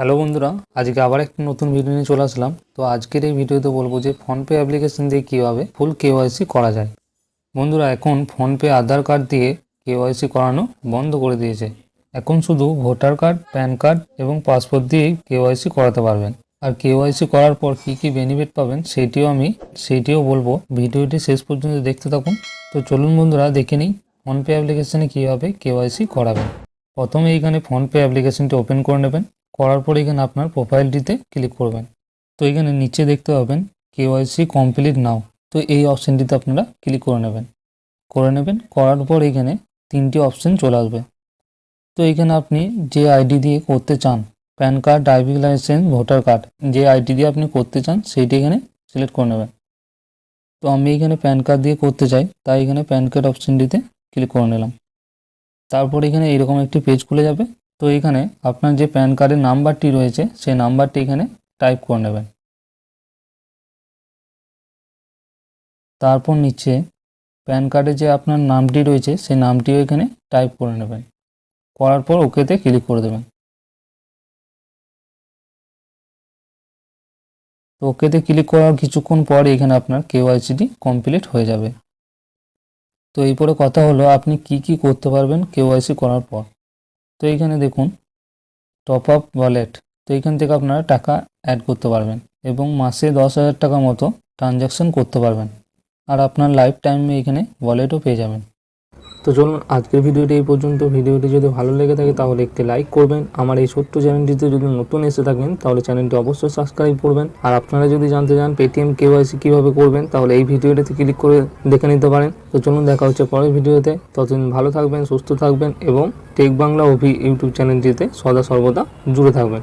Hello বন্ধুরা, আজকে আবার একটা নতুন ভিডিও নিয়ে চলে আসলাম। তো আজকের এই ভিডিওতে বলব যে ফোনপে অ্যাপ্লিকেশন দিয়ে কীভাবে ফুল কেওয়াইসি করা যায়। বন্ধুরা, এখন ফোনপে আধার কার্ড দিয়ে কেওয়াইসি করানো বন্ধ করে দিয়েছে। এখন শুধু ভোটার কার্ড প্যান কার্ড এবং পাসপোর্ট দিয়েই কেওয়াইসি করাতে পারবেন। আর কেওয়াইসি করার পর কী কী বেনিফিট পাবেন সেইটিও আমি সেইটিও বলব। ভিডিওটি শেষ পর্যন্ত দেখতে থাকুন। তো চলুন বন্ধুরা, দেখে নিই ফোনপে অ্যাপ্লিকেশনে কীভাবে কেওয়াইসি করাবেন। প্রথমে এইখানে ফোনপে অ্যাপ্লিকেশনটি ওপেন করে নেবেন। করার পর এখানে আপনার প্রোফাইলটিতে ক্লিক করবেন। তো এখানে নিচে দেখতে পাবেন কেওয়াইসি কমপ্লিট নাও তো এই অপশানটিতে আপনারা ক্লিক করে নেবেন। করে নেবেন, করার পর এখানে তিনটি অপশান চলে আসবে। তো এখানে আপনি যে আইডি দিয়ে করতে চান PAN card driving licence voter card যে আইডি দিয়ে আপনি করতে চান, সেইটি এখানে সিলেক্ট করে নেবেন। তো আমি এখানে প্যান কার্ড দিয়ে করতে চাই, তাই এখানে প্যান কার্ড অপশানটিতে ক্লিক করে নিলাম। তারপর এখানে এরকম একটি পেজ খুলে যাবে। তো এখানে আপনার যে প্যান কার্ডের নাম্বারটি রয়েছে, সেই নাম্বারটি এখানে টাইপ করে নেবেন। তারপর নিচে প্যান কার্ডে যে আপনার নামটি রয়েছে, সেই নামটিও এখানে টাইপ করে নেবেন। করার পর ওকেতে ক্লিক করে দেবেন। তো ওকেতে ক্লিক করার কিছুক্ষণ পর এখানে আপনার কেওয়াইসিটি কমপ্লিট হয়ে যাবে। তো এই পরে কথা হলো, আপনি কি কি করতে পারবেন কেওয়াইসি করার পর। তো এইখানে দেখুন টপ আপ ওয়ালেট তো এইখান থেকে আপনারা টাকা অ্যাড করতে পারবেন এবং মাসে দশ হাজার টাকা মতো ট্রানজ্যাকশন করতে পারবেন। আর আপনার লাইফ টাইমে এখানে ওয়ালেটও পেয়ে যাবেন। তো চলুন, আজকের ভিডিওটি এই পর্যন্ত। ভিডিওটি যদি ভালো লেগে থাকে তাহলে একটি লাইক করবেন। আমার এই ছোট্ট চ্যানেলটিতে যদি নতুন এসে থাকেন, তাহলে চ্যানেলটি অবশ্যই সাবস্ক্রাইব করবেন। আর আপনারা যদি জানতে চান পেটিএম কেওয়াইসি কীভাবে করবেন, তাহলে এই ভিডিওটিতে ক্লিক করে দেখে নিতে পারেন। তো চলুন, দেখা হচ্ছে পরের ভিডিওতে। ততদিন ভালো থাকবেন, সুস্থ থাকবেন এবং টেক বাংলা অভি ইউটিউব চ্যানেলটিতে সদা সর্বদা জুড়ে থাকবেন।